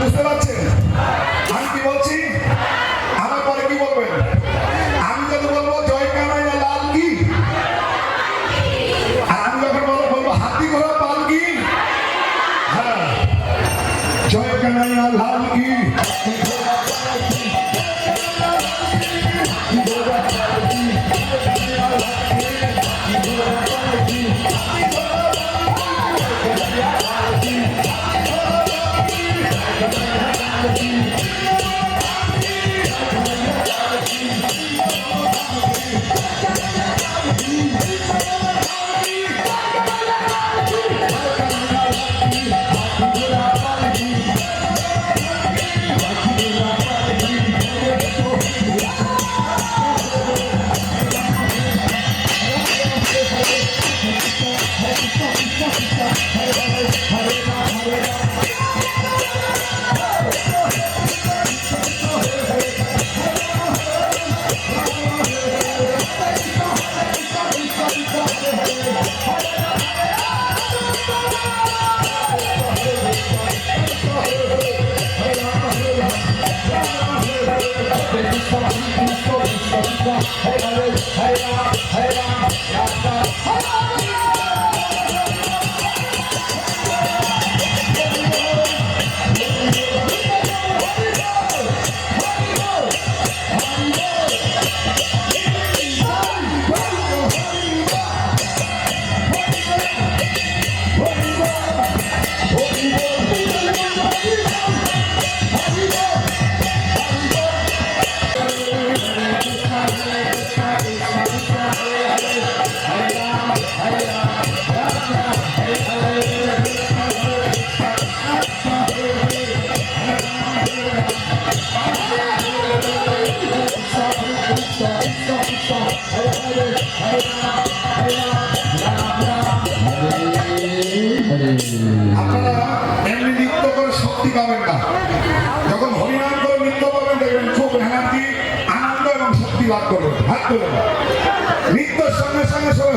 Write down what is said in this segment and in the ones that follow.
বুঝতে পারছেন? আমি কি বলছি? আমার পরে কি বলবেন? আমি যদি বলব জয় কানাইয়া লাল কি? আর আমি যখন বলব বলব হাতি ঘোড়া, পাল কি? হ্যাঁ। জয় কানাইয়া লাল কি? আপনারা এমনি নৃত্য করে শক্তি পাবেন না। যখন হরিনাম করে নৃত্য করবেন। দেখবেন নৃত্যের সঙ্গে সঙ্গে সবাই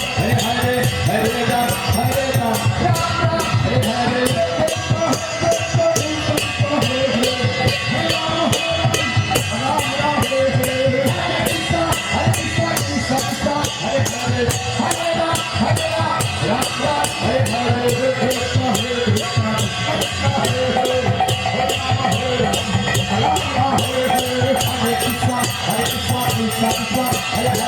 Krishna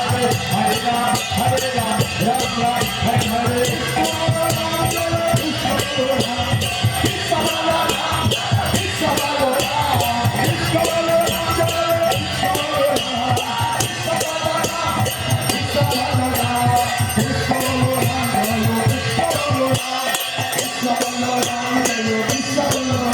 Krishna,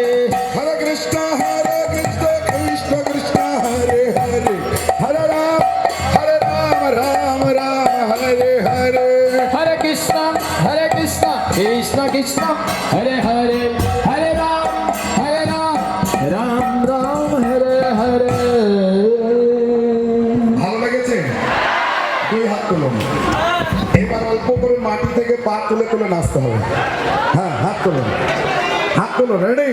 কৃষ্ণ। হরে হরে হরে রাম হরে রাম। রাম রাম হরে হরে। ভালো লেগেছে? দুই হাত তুলুন। এবার অল্প করে মাটি থেকে পা তুলে তুলে নাচতে হবে। হ্যাঁ হাত তুলুন। হাত তুলুন রেডি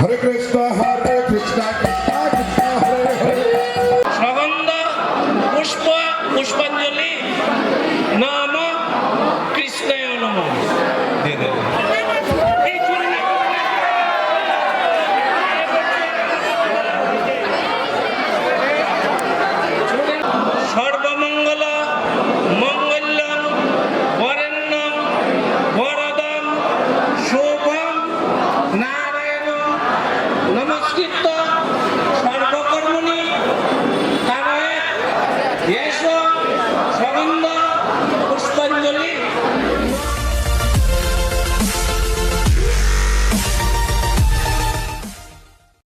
হরে কৃষ্ণ হরে কৃষ্ণ কৃষ্ণ কৃষ্ণ হরে হরে। সুগন্ধ পুষ্প পুষ্পাঞ্জলি